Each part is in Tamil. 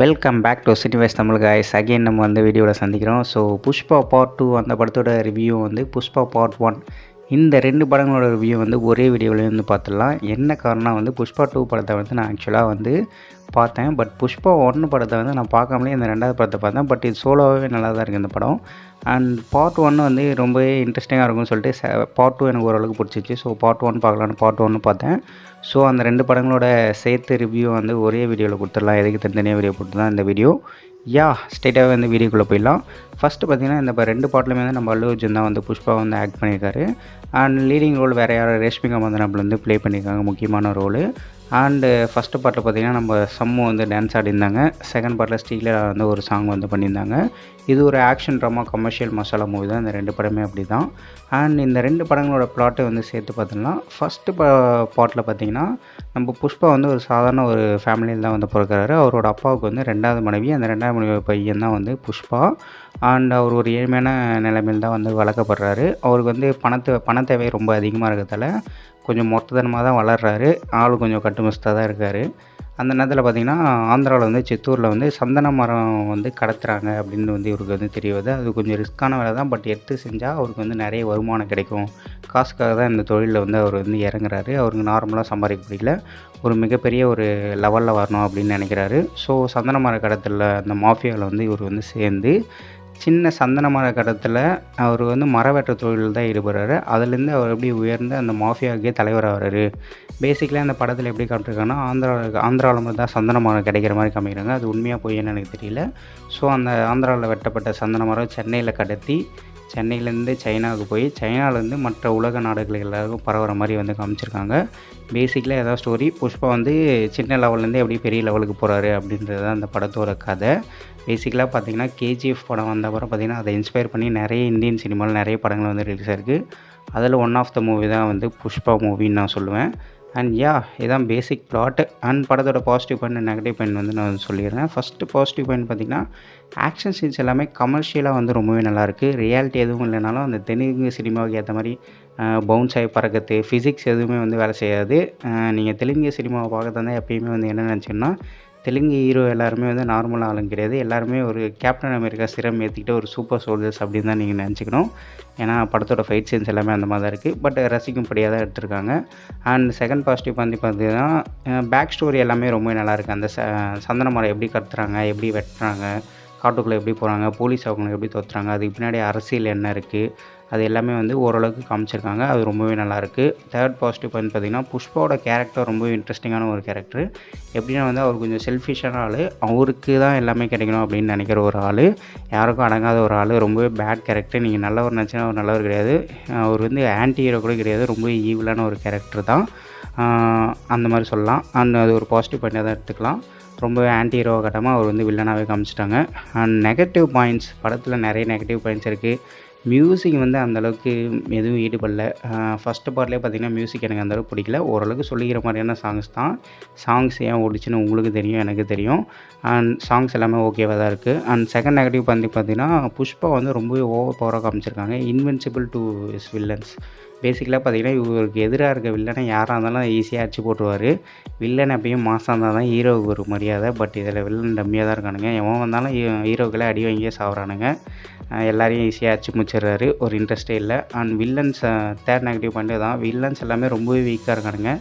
Welcome back to city Tamil guys again நம்ம வந்து வீடியோவில் சந்திக்கிறோம். ஸோ புஷ்பா பார்ட் டூ அந்த படத்தோட ரிவ்யூ வந்து புஷ்பா பார்ட் ஒன் இந்த ரெண்டு படங்களோட ரிவ்யூ வந்து ஒரே வீடியோவில் வந்து பார்த்துடலாம். என்ன காரணம் வந்து புஷ்பா டூ படத்தை வந்து நான் ஆக்சுவலாக வந்து பார்த்தேன். பட் புஷ்பா ஒன்று படத்தை வந்து நான் பார்க்காமலே இந்த ரெண்டாவது படத்தை பார்த்தேன். பட் இது சோலோவே நல்லா தான் இருக்குது இந்த படம். அண்ட் பார்ட் ஒன் வந்து ரொம்பவே இன்ட்ரெஸ்டிங்காக இருக்கும்னு சொல்லிட்டு பார்ட் டூ எனக்கு ஓரளவுக்கு பிடிச்சிச்சு. ஸோ பார்ட் ஒன் பார்க்கலான்னு பார்ட் ஒன்று பார்த்தேன். ஸோ அந்த ரெண்டு படங்களோட சேர்த்து ரிவ்யூ வந்து ஒரே வீடியோவில் கொடுத்துடலாம். எதுக்கு தனித்தனியாக வீடியோ போட்டு தான் இந்த வீடியோ யா ஸ்டேட்டாகவே வந்து வீடியோக்குள்ளே போயிடலாம். ஃபஸ்ட்டு பார்த்தீங்கன்னா இந்த இப்போ ரெண்டு பாட்டிலுமே வந்து நம்ம அல்லு அர்ஜுன் தான் வந்து புஷ்பா வந்து ஆக்ட் பண்ணியிருக்காரு. அண்ட் லீடிங் ரோல் வேறு யாரும் ரேஷ்மிகா மந்தனப்பில் வந்து ப்ளே பண்ணியிருக்காங்க. முக்கியமான ரோலு அண்டு ஃபஸ்ட்டு uh, பாட்டில் பார்த்தீங்கன்னா நம்ம சம்மு வந்து டான்ஸ் ஆடிருந்தாங்க செகண்ட் பாட்டில் ஸ்டீலர் வந்து ஒரு சாங் வந்து பண்ணியிருந்தாங்க. இது ஒரு action drama commercial masala movie தான். இந்த ரெண்டு படமே அப்படி தான் அண்ட் இந்த ரெண்டு படங்களோட பிளாட்டை வந்து சேர்த்து பார்த்தோம்னா ஃபஸ்ட்டு ப பாட்டில் பார்த்தீங்கன்னா நம்ம புஷ்பா வந்து ஒரு சாதாரண ஒரு ஃபேமிலியில் தான் வந்து பிறக்கிறாரு. அவரோட அப்பாவுக்கு வந்து ரெண்டாவது மனைவி. அந்த ரெண்டாவது மனைவி பையன் தான் வந்து புஷ்பா. அண்ட் அவர் ஒரு ஏழ்மையான நிலைமையில் தான் வந்து வளர்க்கப்படுறாரு. அவருக்கு வந்து பணத்தை பண தேவை ரொம்ப அதிகமாக இருக்கிறதால கொஞ்சம் மொத்தத்தனமாக தான் வளர்கிறாரு ஆள் கொஞ்சம் கட்டுமஸ்தாக தான் இருக்கார். அந்த நேரத்தில் பார்த்திங்கன்னா ஆந்திராவில் வந்து சித்தூரில் வந்து சந்தன மரம் வந்து கடத்துகிறாங்க அப்படின்னு வந்து இவருக்கு வந்து தெரிய வருது அது கொஞ்சம் ரிஸ்க்கான வேலை தான். பட் எடுத்து செஞ்சால் அவருக்கு வந்து நிறைய வருமானம் கிடைக்கும். காசுக்காக தான் இந்த தொழிலில் வந்து அவர் வந்து இறங்குறாரு. அவருக்கு நார்மலாக சம்பாதிக்க பிடிக்கல ஒரு மிகப்பெரிய ஒரு லெவலில் வரணும் அப்படின்னு நினைக்கிறாரு. ஸோ சந்தன மர கடத்தில் அந்த மாஃபியாவில் வந்து இவர் வந்து சேர்ந்து சின்ன சந்தன மர கடத்தில் அவர் வந்து மர வெட்ட தொழில் தான் ஈடுபடுறாரு. அதுலேருந்து அவர் எப்படி உயர்ந்து அந்த மாஃபியாவுக்கே தலைவராக ஆகிறாரு? பேசிக்கலாக அந்த படத்தில் எப்படி காட்டிருக்காங்கன்னா ஆந்திரா ஆந்திராவில் மட்டும் தான் சந்தன மரம் கிடைக்கிற மாதிரி காமிக்கிறாங்க. அது உண்மையாக போயின்னு எனக்கு தெரியல. ஸோ அந்த ஆந்திராவில் வெட்டப்பட்ட சந்தன மரம் சென்னையில் கடத்தி சென்னையிலேருந்து சைனாவுக்கு போய் சைனாவிலேருந்து மற்ற உலக நாடுகள் எல்லாருக்கும் பரவுற மாதிரி வந்து காமிச்சிருக்காங்க. பேசிக்கலாக ஏதாவது ஸ்டோரி புஷ்பா வந்து சின்ன லெவல்லேருந்து எப்படி பெரிய லெவலுக்கு போகிறாரு அப்படின்றது தான் அந்த படத்தோட கதை. பேசிக்கலாக பார்த்தீங்கன்னா கேஜிஎஃப் படம் வந்த அப்புறம் பார்த்திங்கன்னா அதை இன்ஸ்பயர் பண்ணி நிறைய இந்தியன் சினிமாவில் நிறைய படங்கள் வந்து ரிலீஸ் ஆயிருக்கு. அதில் ஒன் ஆஃப் த மூவி தான் வந்து புஷ்பா மூவின்னு நான் சொல்லுவேன். அண்ட் யா இதான் பேசிக் பிளாட் அண்ட் படத்தோட பாசிட்டிவ் பாயிண்ட் நெகட்டிவ் பாயிண்ட் வந்து நான் சொல்லிடுறேன். ஃபஸ்ட்டு பாசிட்டிவ் பாயிண்ட் பார்த்திங்கன்னா ஆக்ஷன் சீன்ஸ் எல்லாமே கமர்ஷியலாக வந்து ரொம்பவே நல்லாயிருக்கு ரியாலிட்டி எதுவும் இல்லைனாலும் அந்த தெலுங்கு சினிமாவுக்கு ஏற்ற மாதிரி பவுன்ஸ் ஆகி பறக்கிறது ஃபிசிக்ஸ் எதுவுமே வந்து வேலை செய்யாது. நீங்கள் தெலுங்கு சினிமாவை பார்க்க தான் எப்பயுமே வந்து என்ன நினச்சிங்கன்னா தெலுங்கு ஹீரோ எல்லாருமே வந்து நார்மல் ஆளுங்க கிடையாது. எல்லாருமே ஒரு கேப்டன் அமெரிக்கா சிரம் ஏற்றிக்கிட்டு ஒரு சூப்பர் சோல்ஜர்ஸ் அப்படின்னு தான் நீங்கள் நினச்சிக்கணும். ஏன்னா படத்தோட ஃபைட் சீன்ஸ் எல்லாமே அந்த மாதிரி தான் இருக்குது பட் ரசிக்கும்படியாக தான் எடுத்திருக்காங்க. அண்ட் செகண்ட் பாசிட்டிவ் வந்து பார்த்தீங்கன்னா பேக் ஸ்டோரி எல்லாமே ரொம்ப நல்லாயிருக்கு அந்த ச சந்தன மரம் எப்படி கத்துறாங்க எப்படி வெட்டுறாங்க காட்டுக்குள்ளே எப்படி போகிறாங்க போலீஸ் அவங்களை எப்படி தோற்றுறாங்க அதுக்கு பின்னாடி அரசியல் என்ன இருக்குது அது எல்லாமே வந்து ஓரளவுக்கு காமிச்சிருக்காங்க அது ரொம்பவே நல்லாயிருக்கு தேர்ட் பாசிட்டிவ் பாயிண்ட் பார்த்திங்கன்னா புஷ்பாவோட கேரக்டர் ரொம்பவே இன்ட்ரெஸ்டிங்கான ஒரு கேரக்டர் எப்படின்னா வந்து அவர் கொஞ்சம் செல்ஃபிஷான ஆள் அவருக்கு தான் எல்லாமே கிடைக்கணும் அப்படின்னு நினைக்கிற ஒரு ஆள் யாருக்கும் அடங்காத ஒரு ஆள் ரொம்பவே பேட் கேரக்டர் நீங்கள் நல்லவர் நினச்சினா அவர் நல்லவர் கிடையாது. அவர் வந்து ஆன்டி ஹீரோ கூட கிடையாது ரொம்ப ஈவிலான ஒரு கேரக்டர் தான். அந்த மாதிரி சொல்லலாம். அந்த அது ஒரு பாசிட்டிவ் பாயிண்டாக தான் எடுத்துக்கலாம். ரொம்பவே ஆன்டி ஹீரோ கட்டமாக அவர் வந்து வில்லனாகவே காமிச்சிட்டாங்க. அண்ட் நெகட்டிவ் பாயிண்ட்ஸ் படத்தில் நிறைய நெகட்டிவ் பாயிண்ட்ஸ் இருக்குது மியூசிக் வந்து அந்தளவுக்கு எதுவும் ஈடுபடல. ஃபஸ்ட்டு பார்ட்லேயே பார்த்திங்கன்னா மியூசிக் எனக்கு அந்தளவுக்கு பிடிக்கல. ஓரளவுக்கு சொல்லிக்கிற மாதிரியான சாங்ஸ் தான். சாங்ஸ் ஏன் ஓடிச்சுன்னு உங்களுக்கு தெரியும் எனக்கு தெரியும். அண்ட் சாங்ஸ் எல்லாமே ஓகேவாக தான் இருக்குது அண்ட் செகண்ட் நெகட்டிவ் வந்து பார்த்திங்கன்னா புஷ்பா வந்து ரொம்பவே ஓவர் பவராக காமிச்சிருக்காங்க. இன்வென்சிபிள் டு இஸ் வில்லன்ஸ் பேசிக்கலாக பார்த்தீங்கன்னா இவருக்கு எதிராக இருக்க வில்லனை யாராக இருந்தாலும் ஈஸியாக அடிச்சு போட்டுருவார். வில்லன் எப்பயும் மாதம் இருந்தால் தான் ஹீரோவுக்கு ஒரு மரியாதை. பட் இதில் வில்லன் டம்மியாக தான் இருக்கானுங்க. எவன் வந்தாலும் ஹீரோக்களை அடி வாங்கியே சாப்பிட்றானுங்க எல்லாரையும் ஈஸியாக அடிச்சு முடிச்சிடுறாரு. ஒரு இன்ட்ரெஸ்ட்டே இல்லை. And villains third negative point தான். வில்லன்ஸ் எல்லாமே ரொம்பவே வீக்காக இருக்கானுங்க.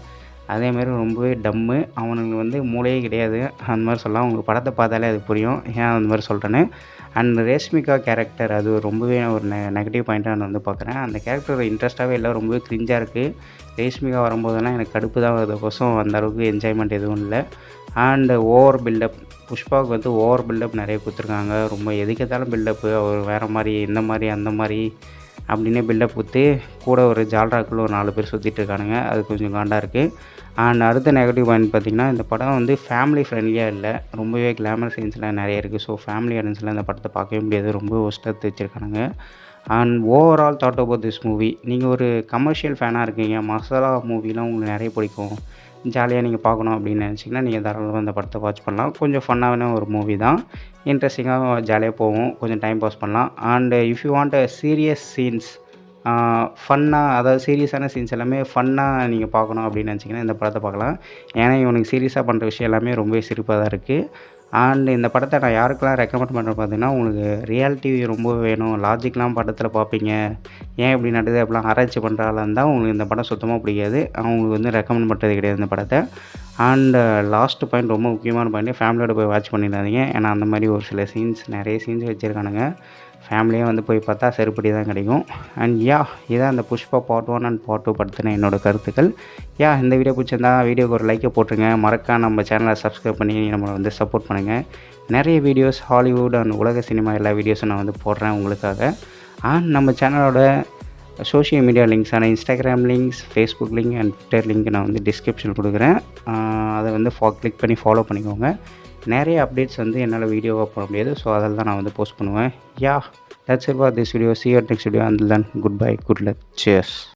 அதேமாரி ரொம்பவே டம்மு அவனுங்களுக்கு வந்து மூளையே கிடையாது. அந்த மாதிரி சொல்லலாம். உங்களுக்கு படத்தை பார்த்தாலே அது புரியும். ஏன் அந்த மாதிரி சொல்கிறேன்னு அண்ட் ரேஷ்மிகா கேரக்டர் அது ரொம்பவே ஒரு நெ நெகட்டிவ் பாயிண்ட்டாக நான் வந்து பார்க்குறேன். அந்த கேரக்டர் இன்ட்ரெஸ்ட்டாகவே இல்லை ரொம்பவே க்ரிஞ்சாக இருக்குது ரேஷ்மிகா வரும்போதெல்லாம் எனக்கு கடுப்பு தான் வருதுக்கோசம் அந்த அந்தளவுக்கு என்ஜாய்மெண்ட் எதுவும் இல்லை. அண்டு ஓவர் பில்டப் புஷ்பாவுக்கு வந்து ஓவர் பில்டப் நிறைய கொடுத்துருக்காங்க. ரொம்ப எதுக்கேத்தாலும் பில்டப்பு அவர் வேறு மாதிரி இந்த மாதிரி அந்த மாதிரி. அப்படின்னு பில்டப் ஊற்றி கூட ஒரு ஜால்ராக்குள்ளே ஒரு நாலு பேர் சுற்றிட்டு இருக்கானுங்க. அது கொஞ்சம் காண்டாக இருக்குது அண்ட் அடுத்த நெகட்டிவ் பாயிண்ட் பார்த்திங்கன்னா இந்த படம் வந்து ஃபேமிலி ஃப்ரெண்ட்லியாக இல்லை. ரொம்பவே கிளாமர் சீன்ஸ்லாம் நிறைய இருக்குது ஸோ ஃபேமிலி ஆடியன்ஸ்லாம் இந்த படத்தை பார்க்கவே முடியாது. ரொம்ப ஒஸ்ட்டாக வச்சுருக்கானுங்க and overall thought about this movie நீங்கள் ஒரு கமர்ஷியல் ஃபேனாக இருக்கீங்க. மசாலா மூவிலாம் உங்களுக்கு நிறைய பிடிக்கும். ஜாலியாக நீங்கள் பார்க்கணும் அப்படின்னு நினச்சிங்கன்னா நீங்கள் தாராளமாக இந்த படத்தை வாட்ச் பண்ணலாம். கொஞ்சம் ஃபன்னான ஒரு மூவி தான். இன்ட்ரெஸ்டிங்காக ஜாலியாக போகும். கொஞ்சம் டைம் பாஸ் பண்ணலாம். And if you want a serious scenes ஃபன்னாக அதாவது சீரியஸான சீன்ஸ் எல்லாமே ஃபன்னாக நீங்கள் பார்க்கணும் அப்படின்னு நினச்சிங்கன்னா இந்த படத்தை பார்க்கலாம். ஏன்னா இவனுக்கு சீரியஸாக பண்ணுற விஷயம் எல்லாமே ரொம்பவே சிரிப்பாக தான் இருக்குது அண்ட் இந்த படத்தை நான் யாருக்கெல்லாம் ரெக்கமெண்ட் பண்ணுறேன் பார்த்தீங்கன்னா உங்களுக்கு ரியாலிட்டி ரொம்ப வேணும். லாஜிக்லாம் படத்தில் பார்ப்பீங்க. ஏன் இப்படி நடக்குது? அப்படிலாம் ஆராய்ச்சி பண்ணுறாங்களா இருந்தால் உங்களுக்கு இந்த படம் சுத்தமாக பிடிக்காது. அவங்களுக்கு வந்து ரெக்கமெண்ட் பண்ணுறது கிடையாது இந்த படத்தை. அண்ட் லாஸ்ட் பாயிண்ட் ரொம்ப முக்கியமான பாயிண்ட் ஃபேமிலியோட போய் வாட்ச் பண்ணிடாதீங்க. ஏன்னா அந்த மாதிரி ஒரு சில சீன்ஸ் நிறைய சீன்ஸ் வச்சுருக்கானுங்க. ஃபேமிலியாக வந்து போய் பார்த்தா செருப்படி தான் கிடைக்கும். அண்ட் யா இதான் அந்த Pushpa part one and part two படுத்தின என்னோட கருத்துக்கள். யா இந்த வீடியோ பிடிச்சிருந்தா வீடியோக்கு ஒரு லைக்கை போட்டுருங்க. மறக்காம நம்ம சேனலை சப்ஸ்கிரைப் பண்ணி நம்மளை வந்து சப்போர்ட் பண்ணுங்கள் நிறைய வீடியோஸ் ஹாலிவுட் அண்ட் உலக சினிமா எல்லா வீடியோஸும் நான் வந்து போடுறேன் உங்களுக்காக. அண்ட் நம்ம சேனலோட social media லிங்க்ஸான Instagram links Facebook link and Twitter link நான் வந்து டிஸ்கிரிப்ஷன் கொடுக்குறேன். அதை வந்து ஃபா கிளிக் பண்ணி ஃபாலோ பண்ணிக்கோங்க. நிறைய அப்டேட்ஸ் வந்து என்னால் வீடியோவாக போட முடியாது. ஸோ அதில் தான் நான் வந்து போஸ்ட் பண்ணுவேன். Ya that's it for this video see your next video and then good bye good luck cheers